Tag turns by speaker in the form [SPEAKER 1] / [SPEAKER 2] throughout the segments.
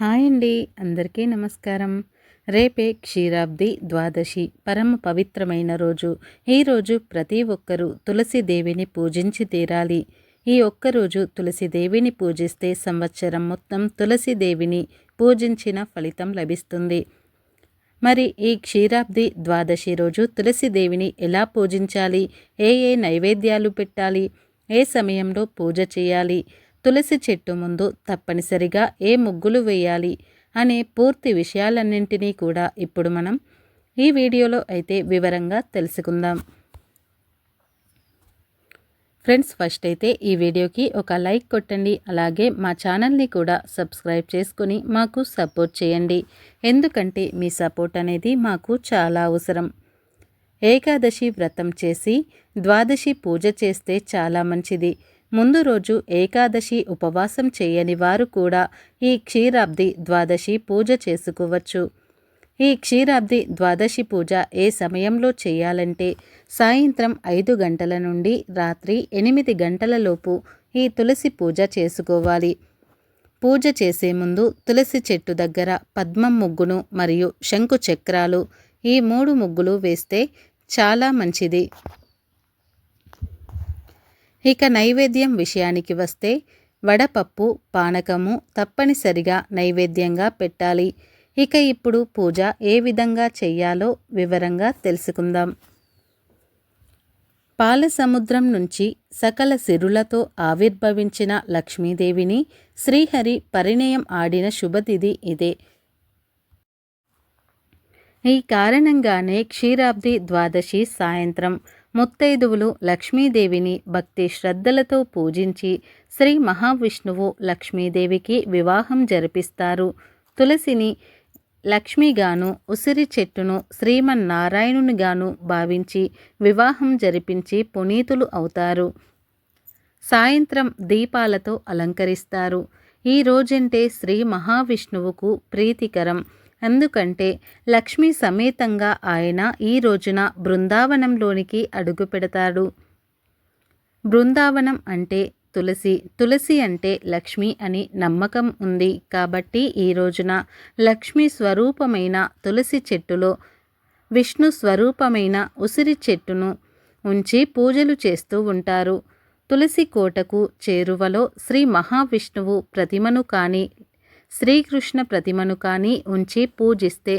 [SPEAKER 1] Hi అండి. అందరికీ నమస్కారం. రేపే క్షీరాబ్ది ద్వాదశి. పరమ పవిత్రమైన రోజు. ఈరోజు ప్రతి ఒక్కరూ తులసిదేవిని పూజించి తీరాలి. ఈ ఒక్కరోజు తులసిదేవిని పూజిస్తే సంవత్సరం మొత్తం తులసిదేవిని పూజించిన ఫలితం లభిస్తుంది. మరి ఈ క్షీరాబ్ది ద్వాదశి రోజు తులసిదేవిని ఎలా పూజించాలి? ఏ ఏ నైవేద్యాలు పెట్టాలి? ఏ సమయంలో పూజ చేయాలి? తులసి చెట్టు ముందు తప్పనిసరిగా ఏ ముగ్గులు వేయాలి అనే పూర్తి విషయాలన్నింటినీ కూడా ఇప్పుడు మనం ఈ వీడియోలో అయితే వివరంగా తెలుసుకుందాం. ఫ్రెండ్స్ ఫస్ట్ అయితే ఈ వీడియోకి ఒక లైక్ కొట్టండి అలాగే మా ఛానల్ని కూడా సబ్స్క్రైబ్ చేసుకుని మాకు సపోర్ట్ చేయండి. ఎందుకంటే మీ సపోర్ట్ అనేది మాకు చాలా అవసరం. ఏకాదశి వ్రతం చేసి ద్వాదశి పూజ చేస్తే చాలా మంచిది. ముందు రోజు ఏకాదశి ఉపవాసం చేయని వారు కూడా ఈ క్షీరాబ్ది ద్వాదశి పూజ చేసుకోవచ్చు. ఈ క్షీరాబ్ది ద్వాదశి పూజ ఏ సమయంలో చేయాలంటే సాయంత్రం ఐదు గంటల నుండి రాత్రి ఎనిమిది గంటలలోపు ఈ తులసి పూజ చేసుకోవాలి. పూజ చేసే ముందు తులసి చెట్టు దగ్గర పద్మం ముగ్గును మరియు శంకు చక్రాలు ఈ మూడు ముగ్గులు వేస్తే చాలా మంచిది. ఇక నైవేద్యం విషయానికి వస్తే వడపప్పు పానకము తప్పనిసరిగా నైవేద్యంగా పెట్టాలి. ఇక ఇప్పుడు పూజ ఏ విధంగా చెయ్యాలో వివరంగా తెలుసుకుందాం. పాల సముద్రం నుంచి సకల సిరులతో ఆవిర్భవించిన లక్ష్మీదేవిని శ్రీహరి పరిణయం ఆడిన శుభతిథి ఇదే. ఈ కారణంగానే క్షీరాబ్ది ద్వాదశి సాయంత్రం ముత్తైదువులు లక్ష్మీదేవిని భక్తి శ్రద్ధలతో పూజించి శ్రీ మహావిష్ణువు లక్ష్మీదేవికి వివాహం జరిపిస్తారు. తులసిని లక్ష్మిగాను ఉసిరి చెట్టును శ్రీమన్నారాయణునిగాను భావించి వివాహం జరిపించి పునీతులు అవుతారు. సాయంత్రం దీపాలతో అలంకరిస్తారు. ఈ రోజంటే శ్రీ మహావిష్ణువుకు ప్రీతికరం. ఎందుకంటే లక్ష్మి సమేతంగా ఆయన ఈ రోజున బృందావనంలోనికి అడుగు పెడతాడు. బృందావనం అంటే తులసి తులసి అంటే లక్ష్మి అని నమ్మకం ఉంది కాబట్టి ఈ రోజున లక్ష్మి స్వరూపమైన తులసి చెట్టులో విష్ణు స్వరూపమైన ఉసిరి చెట్టును ఉంచి పూజలు చేస్తూ ఉంటారు. తులసి కోటకు చేరువలో శ్రీ మహావిష్ణువు ప్రతిమను కానీ శ్రీకృష్ణ ప్రతిమను కానీ ఉంచి పూజిస్తే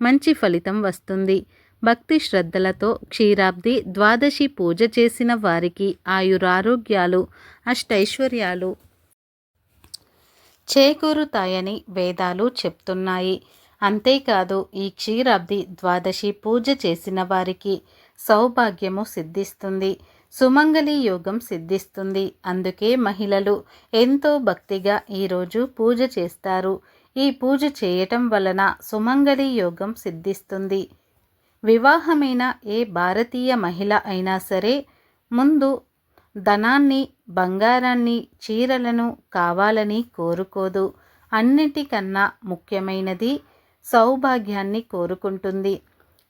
[SPEAKER 1] మంచి ఫలితం వస్తుంది. భక్తి శ్రద్ధలతో క్షీరాబ్ది ద్వాదశి పూజ చేసిన వారికి ఆయురారోగ్యాలు అష్టైశ్వర్యాలు చేకూరుతాయని వేదాలు చెప్తున్నాయి. అంతేకాదు ఈ క్షీరాబ్ది ద్వాదశి పూజ చేసిన వారికి సౌభాగ్యము సిద్ధిస్తుంది. సుమంగళి యోగం సిద్ధిస్తుంది. అందుకే మహిళలు ఎంతో భక్తిగా ఈరోజు పూజ చేస్తారు. ఈ పూజ చేయటం వలన సుమంగళి యోగం సిద్ధిస్తుంది. వివాహమైన ఏ భారతీయ మహిళ అయినా సరే ముందు ధనాన్ని బంగారాన్ని చీరలను కావాలని కోరుకోదు. అన్నిటికన్నా ముఖ్యమైనది సౌభాగ్యాన్ని కోరుకుంటుంది.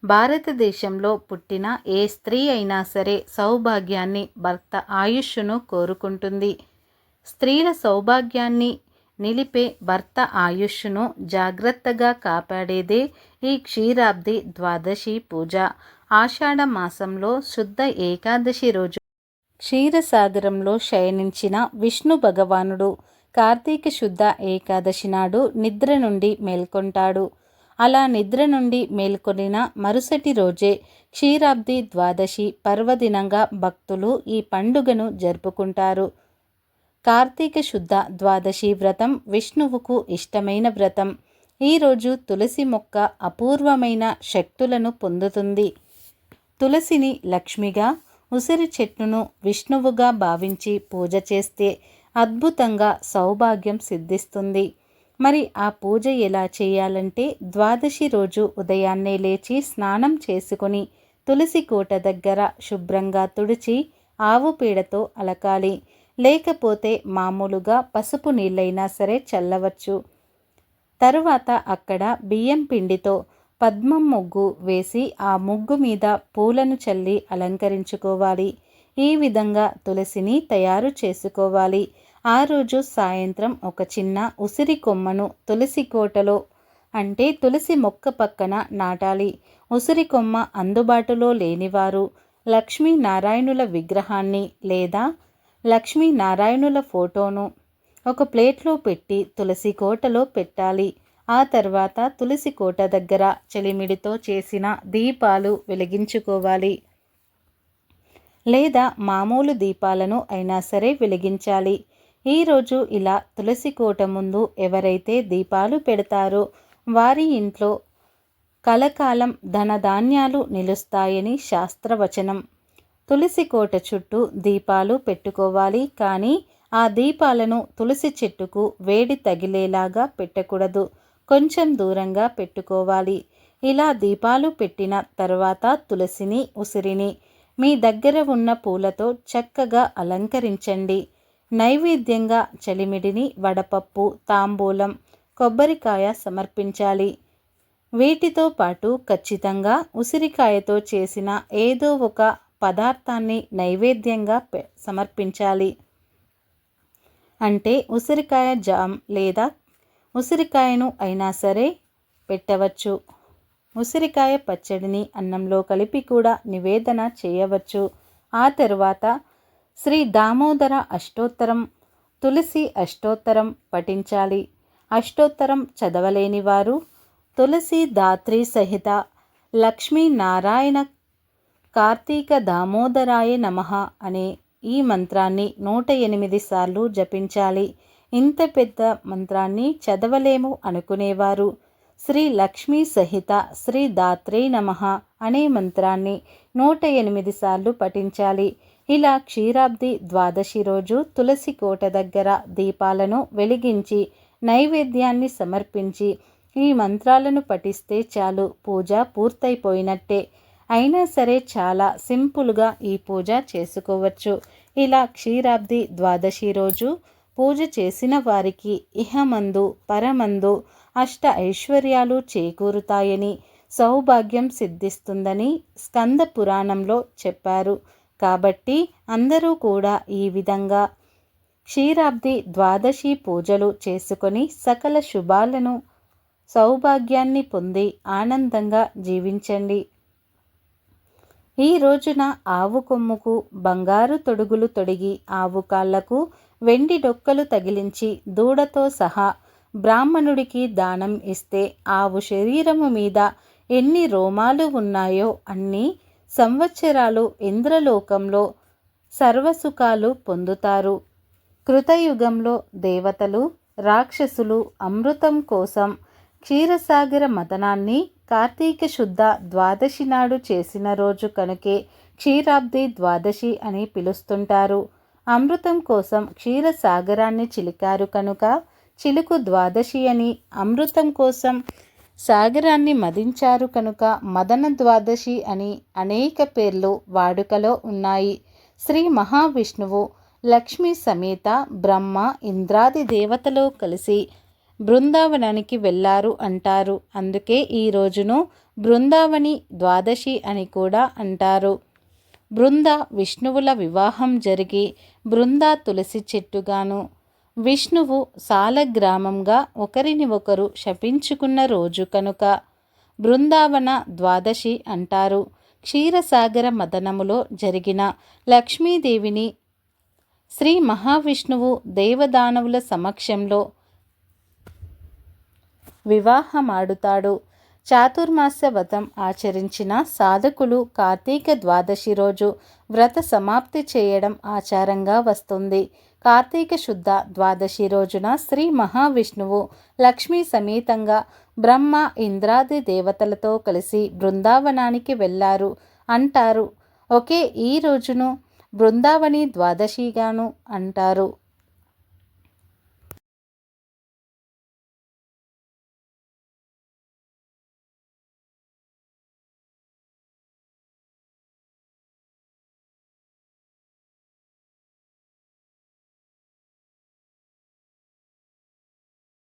[SPEAKER 1] భారతదేశంలో పుట్టిన ఏ స్త్రీ అయినా సరే సౌభాగ్యాన్ని భర్త ఆయుష్ను కోరుకుంటుంది. స్త్రీల సౌభాగ్యాన్ని నిలిపే భర్త ఆయుష్ను జాగ్రత్తగా కాపాడేదే ఈ క్షీరాబ్ది ద్వాదశి పూజ. ఆషాఢ మాసంలో శుద్ధ ఏకాదశి రోజు క్షీరసాగరంలో శయనించిన విష్ణు భగవానుడు కార్తీక శుద్ధ ఏకాదశి నాడు నిద్ర నుండి మేల్కొంటాడు. అలా నిద్ర నుండి మేల్కొనిన మరుసటి రోజే క్షీరాబ్ది ద్వాదశి పర్వదినంగా భక్తులు ఈ పండుగను జరుపుకుంటారు. కార్తీక శుద్ధ ద్వాదశి వ్రతం విష్ణువుకు ఇష్టమైన వ్రతం. ఈరోజు తులసి మొక్క అపూర్వమైన శక్తులను పొందుతుంది. తులసిని లక్ష్మిగా ఉసిరి చెట్టును విష్ణువుగా భావించి పూజ చేస్తే అద్భుతంగా సౌభాగ్యం సిద్ధిస్తుంది. మరి ఆ పూజ ఎలా చేయాలంటే ద్వాదశి రోజు ఉదయాన్నే లేచి స్నానం చేసుకుని తులసి కోట దగ్గర శుభ్రంగా తుడిచి ఆవు పీడతో అలకాలి. లేకపోతే మామూలుగా పసుపు నీళ్ళైనా సరే చల్లవచ్చు. తరువాత అక్కడ బియ్యం పిండితో పద్మం ముగ్గు వేసి ఆ ముగ్గు మీద పూలను చల్లి అలంకరించుకోవాలి. ఈ విధంగా తులసిని తయారు చేసుకోవాలి. ఆ రోజు సాయంత్రం ఒక చిన్న ఉసిరి కొమ్మను తులసి కోటలో అంటే తులసి మొక్క పక్కన నాటాలి. ఉసిరి కొమ్మ అందుబాటులో లేనివారు లక్ష్మీనారాయణుల విగ్రహాన్ని లేదా లక్ష్మీనారాయణుల ఫోటోను ఒక ప్లేట్లో పెట్టి తులసి కోటలో పెట్టాలి. ఆ తర్వాత తులసి కోట దగ్గర చెలిమిడితో చేసిన దీపాలు వెలిగించుకోవాలి. లేదా మామూలు దీపాలను అయినా సరే వెలిగించాలి. ఈరోజు ఇలా తులసి కోట ముందు ఎవరైతే దీపాలు పెడతారో వారి ఇంట్లో కలకాలం ధనధాన్యాలు నిలుస్తాయని శాస్త్రవచనం. తులసి కోట చుట్టూ దీపాలు పెట్టుకోవాలి కానీ ఆ దీపాలను తులసి చెట్టుకు వేడి తగిలేలాగా పెట్టకూడదు. కొంచెం దూరంగా పెట్టుకోవాలి. ఇలా దీపాలు పెట్టిన తర్వాత తులసిని ఉసిరిని మీ దగ్గర ఉన్న పూలతో చక్కగా అలంకరించండి. నైవేద్యంగా చలిమిడిని వడపప్పు తాంబూలం కొబ్బరికాయ సమర్పించాలి. వీటితో పాటు ఖచ్చితంగా ఉసిరికాయతో చేసిన ఏదో ఒక పదార్థాన్ని నైవేద్యంగా సమర్పించాలి. అంటే ఉసిరికాయ జామ్ లేదా ఉసిరికాయను అయినా సరే పెట్టవచ్చు. ఉసిరికాయ పచ్చడిని అన్నంలో కలిపి కూడా నివేదన చేయవచ్చు. ఆ తర్వాత శ్రీ దామోదర అష్టోత్తరం తులసి అష్టోత్తరం పఠించాలి. అష్టోత్తరం చదవలేని వారు తులసి దాత్రి సహిత లక్ష్మీనారాయణ కార్తీక దామోదరాయ నమ అనే ఈ మంత్రాన్ని నూట ఎనిమిది సార్లు జపించాలి. ఇంత పెద్ద మంత్రాన్ని చదవలేము అనుకునేవారు. శ్రీ లక్ష్మీ సహిత శ్రీ దాత్రే నమ అనే మంత్రాన్ని నూట ఎనిమిది సార్లు పఠించాలి. ఇలా క్షీరాబ్ది ద్వాదశి రోజు తులసి కోట దగ్గర దీపాలను వెలిగించి నైవేద్యాన్ని సమర్పించి ఈ మంత్రాలను పఠిస్తే చాలు పూజ పూర్తయిపోయినట్టే. అయినా సరే చాలా సింపుల్గా ఈ పూజ చేసుకోవచ్చు. ఇలా క్షీరాబ్ది ద్వాదశి రోజు పూజ చేసిన వారికి ఇహమందు పరమందు అష్ట ఐశ్వర్యాలు చేకూరుతాయని సౌభాగ్యం సిద్ధిస్తుందని స్కంద పురాణంలో చెప్పారు. కాబట్టి అందరూ కూడా ఈ విధంగా క్షీరాబ్ది ద్వాదశి పూజలు చేసుకొని సకల శుభాలను సౌభాగ్యాన్ని పొంది ఆనందంగా జీవించండి. ఈ రోజున ఆవు కొమ్ముకు బంగారు తొడుగులు తొడిగి ఆవు కాళ్ళకు వెండి డొక్కలు తగిలించి దూడతో సహా బ్రాహ్మణుడికి దానం ఇస్తే ఆవు శరీరము మీద ఎన్ని రోమాలు ఉన్నాయో అన్నీ సంవత్సరాలు ఇంద్రలోకంలో సర్వసుఖాలు పొందుతారు. కృతయుగంలో దేవతలు రాక్షసులు అమృతం కోసం క్షీరసాగర మదనాన్ని కార్తీక శుద్ధ ద్వాదశి నాడు చేసిన రోజు కనుకే క్షీరాబ్ది ద్వాదశి అని పిలుస్తుంటారు. అమృతం కోసం క్షీరసాగరాన్ని చిలికారు కనుక చిలుకు ద్వాదశి అని అమృతం కోసం సాగరాన్ని మదించారు కనుక మదన ద్వాదశి అని అనేక పేర్లు వాడుకలో ఉన్నాయి. శ్రీ మహావిష్ణువు లక్ష్మీ సమేత బ్రహ్మ ఇంద్రాది దేవతలు కలిసి బృందావనానికి వెళ్ళారు అంటారు. అందుకే ఈ రోజును బృందావని ద్వాదశి అని కూడా అంటారు. బృంద విష్ణువుల వివాహం జరిగి బృంద తులసి చెట్టుగాను విష్ణువు సాలగ్రామంగా ఒకరిని ఒకరు శపించుకున్న రోజు కనుక బృందావన ద్వాదశి అంటారు. క్షీరసాగర మదనములో జరిగిన లక్ష్మీదేవిని శ్రీ మహావిష్ణువు దేవదానవుల సమక్షంలో వివాహమాడుతాడు. చాతుర్మాస వ్రతం ఆచరించిన సాధకులు కార్తీక ద్వాదశి రోజు వ్రత సమాప్తి చేయడం ఆచారంగా వస్తుంది. కార్తీక శుద్ధ ద్వాదశి రోజున శ్రీ మహావిష్ణువు లక్ష్మీ సమేతంగా బ్రహ్మ ఇంద్రాది దేవతలతో కలిసి బృందావనానికి వెళ్ళారు. అంటారు ఒకే ఈ రోజును బృందావని ద్వాదశిగాను అంటారు.